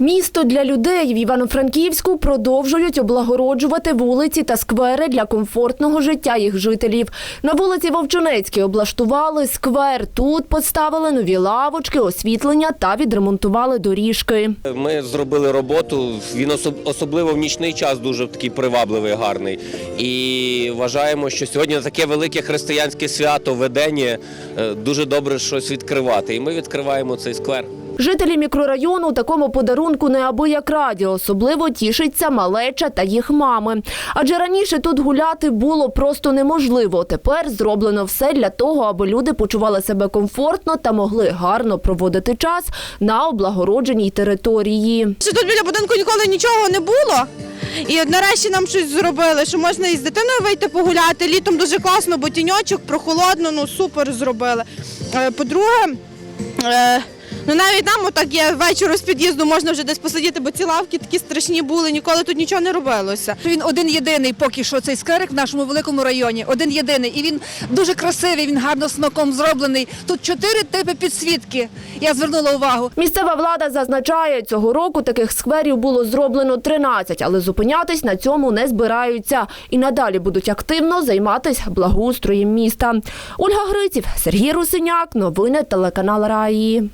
Місто для людей в Івано-Франківську продовжують облагороджувати вулиці та сквери для комфортного життя їх жителів. На вулиці Вовчинецькій облаштували сквер. Тут поставили нові лавочки, освітлення та відремонтували доріжки. Ми зробили роботу. Він особ- особливо в нічний час дуже такий привабливий, гарний. І вважаємо, що сьогодні таке велике християнське свято ведення дуже добре щось відкривати. І ми відкриваємо цей сквер. Жителі мікрорайону такому подарунку неабияк раді. Особливо тішиться малеча та їх мами. Адже раніше тут гуляти було просто неможливо. Тепер зроблено все для того, аби люди почували себе комфортно та могли гарно проводити час на облагородженій території. Що тут біля будинку ніколи нічого не було. І нарешті нам щось зробили, що можна із дитиною вийти погуляти. Літом дуже класно, бо тіньочок, прохолодно, ну супер зробили. Е, По-друге, е, ну навіть нам отак є вечором з під'їзду можна вже десь посидіти, бо ці лавки такі страшні були, ніколи тут нічого не робилося. Він один єдиний поки що цей скверик в нашому великому районі. Один єдиний. І він дуже красивий, він гарно смаком зроблений. Тут чотири типи підсвітки. Я звернула увагу. Місцева влада зазначає, цього року таких скверів було зроблено 13, але зупинятись на цьому не збираються і надалі будуть активно займатися благоустроєм міста. Ольга Гриців, Сергій Русиняк, новини телеканал Раї.